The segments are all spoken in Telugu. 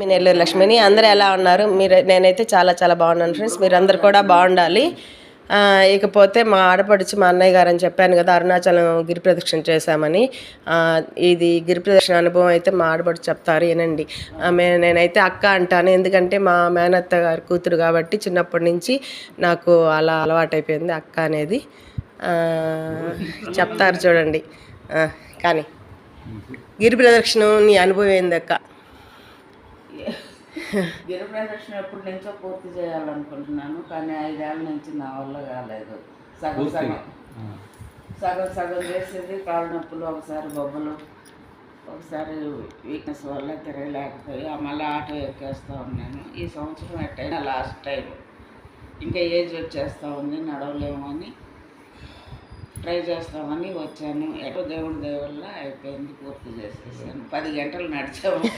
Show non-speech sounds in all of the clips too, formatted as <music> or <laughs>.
మీ నెల్లూరు లక్ష్మిని. అందరూ ఎలా ఉన్నారు? మీరు నేనైతే చాలా చాలా బాగున్నాను ఫ్రెండ్స్ మీరు అందరు కూడా బాగుండాలి. ఇకపోతే మా ఆడపడుచు మా అన్నయ్య గారు అని చెప్పాను కదా అరుణాచలం గిరి ప్రదక్షిణ చేశామని. ఇది గిరి ప్రదక్షిణ అనుభవం అయితే మా ఆడపడుచు చెప్తారు వినండి. నేనైతే అక్క అంటాను. ఎందుకంటే మా మేనత్త గారి కూతురు కాబట్టి చిన్నప్పటి నుంచి నాకు అలా అలవాటైపోయింది అక్క అనేది. చెప్తారు చూడండి. కానీ గిరి ప్రదక్షిణ నీ అనుభవం ఏంది అక్క? <laughs> గిరి ప్రదక్షిణ ఎప్పటి నుంచో పూర్తి చేయాలనుకుంటున్నాను కానీ ఐదేళ్ళ నుంచి నా వల్ల కాలేదు. సగం సగం. సగం సగం చేసేది కాళ్ళ నొప్పులు ఒకసారి బొబ్బలు ఒకసారి వీక్నెస్ వల్ల తిరగలేకపోయి ఆ మళ్ళీ ఆటో ఎక్కేస్తూ ఉన్నాను. ఈ సంవత్సరం ఎట్టయినా లాస్ట్ టైం. ఇంకా ఏజ్ వచ్చేస్తూ ఉంది నడవలేము అని ట్రై చేస్తామని వచ్చాను ఎటో దేవుడి వల్ల అయిపోయింది పూర్తి చేసేసాను. పది గంటలు నడిచాము.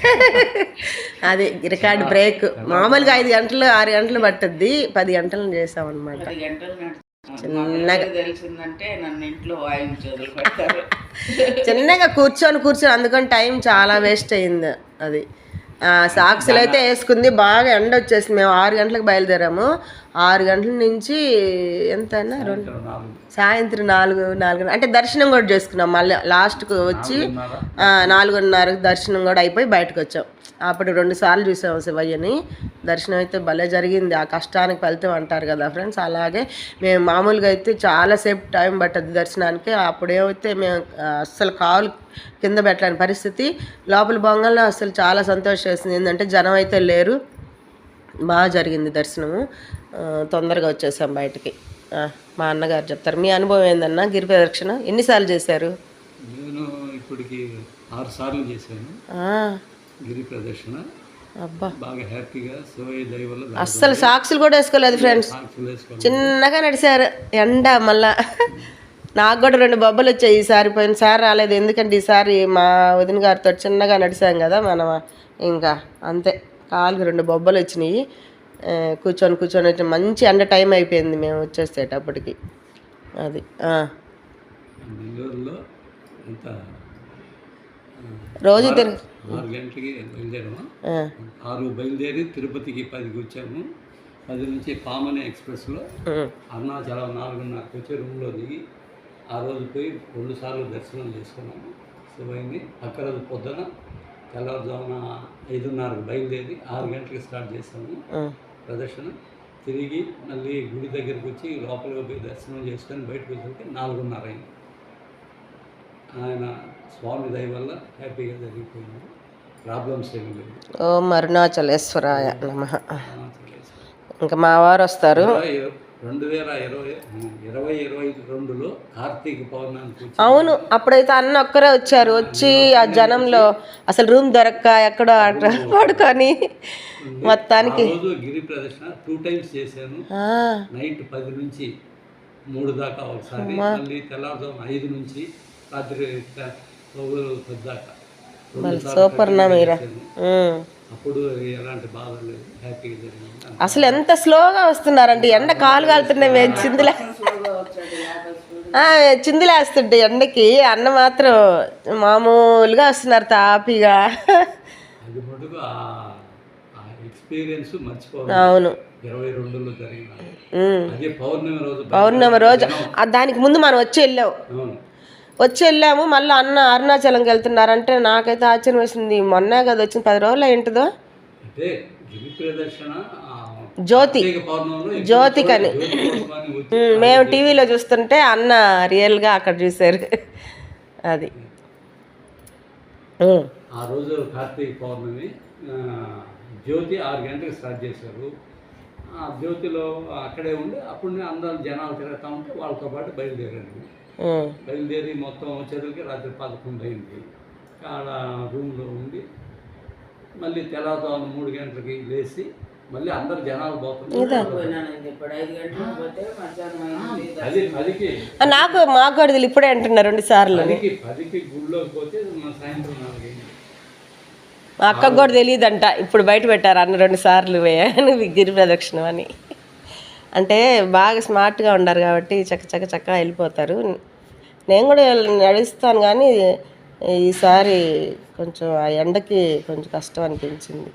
అది రికార్డ్ బ్రేక్. మామూలుగా ఐదు గంటలు ఆరు గంటలు పట్టుద్ది. పది గంటలు చేసాం అనమాట పది గంటలు మాకు తెలిసిందంటే నన్ను ఇంట్లో చిన్నగా కూర్చొని కూర్చొని అందుకని టైం చాలా వేస్ట్ అయింది అది. సాక్సులు అయితే వేసుకుంది. బాగా ఎండ వచ్చేసింది. మేము ఆరు గంటలకు బయలుదేరాము. ఆరు గంటల నుంచి ఎంత రెండు సాయంత్రం నాలుగు. నాలుగు అంటే దర్శనం కూడా చేసుకున్నాం. మళ్ళీ లాస్ట్కు వచ్చి నాలుగున్నరకు దర్శనం కూడా అయిపోయి బయటకు వచ్చాం. అప్పుడు రెండు సార్లు చూసాము శివయ్యని. దర్శనం అయితే భలే జరిగింది. ఆ కష్టానికి ఫలితం అంటారు కదా ఫ్రెండ్స్. అలాగే మేము మామూలుగా అయితే చాలాసేపు టైం పట్టద్ది దర్శనానికి. అప్పుడేమైతే మేము అస్సలు కాలు కింద పెట్టలేని పరిస్థితి. లోపల బొంగల్లో అసలు చాలా సంతోషం వేసింది. ఏంటంటే జనం అయితే లేరు. బాగా జరిగింది దర్శనము. తొందరగా వచ్చేసాం బయటికి. మా అన్నగారు చెప్తారు మీ అనుభవం ఏందన్నా? గిరి ప్రదక్షిణ ఎన్నిసార్లు చేశారు? నేను ఇప్పటికి ఆరు సార్లు చేశాను. గిరి ప్రదర్శన అస్సలు సాక్సులు కూడా వేసుకోలేదు ఫ్రెండ్స్ సాక్షులు చిన్నగా నడిచారు. ఎండ మళ్ళా. నాకు కూడా రెండు బొబ్బలు వచ్చాయి ఈసారి. పోయినసారి రాలేదు. ఎందుకంటే ఈసారి మా వదిన గారితో చిన్నగా నడిచాం కదా మనం. ఇంకా అంతే. కాలుకి రెండు బొబ్బలు వచ్చినాయి. కూర్చొని కూర్చొని వచ్చి మంచి ఎండ టైం అయిపోయింది మేము వచ్చేసేటప్పటికి. అది రోజు ఆరు గంటలకి బయలుదేరాము. ఆరు బయలుదేరి తిరుపతికి పదికి వచ్చాము. పది నుంచి పామని ఎక్స్ప్రెస్లో అరుణాచలం నాలుగున్నరకు వచ్చి రూమ్లో దిగి ఆ రోజు పోయి రెండు సార్లు దర్శనం చేసుకున్నాము. శివయ్యని అక్కడ రోజు పొద్దున తెల్లవారుజామున ఐదున్నరకు బయలుదేరి ఆరు గంటలకు స్టార్ట్ చేసాము. ప్రదర్శన. తిరిగి మళ్ళీ గుడి దగ్గరికి వచ్చి లోపలికి పోయి దర్శనం చేసుకొని బయటకు వచ్చేసరికి నాలుగున్నర అయింది. ఆయన స్వామి దయ వల్ల హ్యాపీగా జరిగిపోయింది. ప్రాబ్లమ్స్ ఏమీ లేవు. ఓం అరుణాచలేశ్వరాయ నమ. ఇంకా మా వారు వస్తారు. రెండు వేల ఇరవై ఇరవై ఇరవై రెండులో కార్తీక పౌర్ణమికి వచ్చి అవును అప్పుడైతే అన్న ఒక్కరే వచ్చారు. వచ్చి ఆ జనంలో అసలు రూమ్ దొరక్క ఎక్కడో పడుకొని మొత్తానికి. గిరి ప్రదర్శన టూ టైమ్స్ చేశాను. నైట్ పది నుంచి మూడు దాకా ఒకసారి మళ్ళీ తెల్లవారుజాము ఐదు నుంచి రాత్రి త- తొమ్మిది పది దాకా రెండు సార్లు సూపర్ నా మీరా. అప్పుడు ఎలాంటి బాధ లేదు హ్యాపీగా జరిగింది అసలు ఎంత స్లోగా వస్తున్నారంటే ఎండ కాలు కాలుతున్నాయి మేము చిందులే చిందులేస్తుంటే ఎండకి అన్న మాత్రం మామూలుగా వస్తున్నారు తాపీగా ఎక్స్పీరియన్స్ అవును పౌర్ణమి రోజు దానికి ముందు మనం వచ్చి వెళ్ళాం వచ్చి వెళ్ళాము మళ్ళీ అన్న అరుణాచలంకి వెళ్తున్నారంటే నాకైతే ఆశ్చర్యం వేసింది. మొన్నే కదా వచ్చింది పది రోజులు ఏంటిదో జ్యోతి. జ్యోతికని. మేము టీవీలో చూస్తుంటే అన్న రియల్గా అక్కడ చూశారు. అది. ఆ రోజు కార్తీక పౌర్ణమి జ్యోతి ఆరు గంటలకు స్టార్ట్ చేశారు. ఆ జ్యోతిలో అక్కడే ఉండి అప్పుడు అందరూ జనాలు తిరుగుతూ ఉంటే వాళ్ళతో పాటు బయలుదేరాను ఉమ్, బయలుదేరి మొత్తం వచ్చేసరికి రాత్రి పదకొండు అయింది. ఆడ రూమ్లో ఉండి మళ్ళీ తెల్లవారుజామున మూడు గంటలకి లేచి మళ్ళీ అందరు జనాలు పోతున్నారు. నాకు మాకు కూడా తెలియదు, ఇప్పుడే అంటున్నారు రెండు సార్లు. పదికి గుడిలోకి పోతే సాయంత్రం నాలుగైంది మా అక్కకు కూడా తెలియదంట ఇప్పుడు బయట పెట్టారు అన్న రెండు సార్లు వే- గిరి ప్రదక్షిణం అని. అంటే బాగా స్మార్ట్గా ఉన్నారు కాబట్టి చక్క చక్క చక్క వెళ్ళిపోతారు. నేను కూడా నడుస్తాను కానీ ఈసారి కొంచెం ఆ ఎండకి కొంచెం కష్టం అనిపించింది.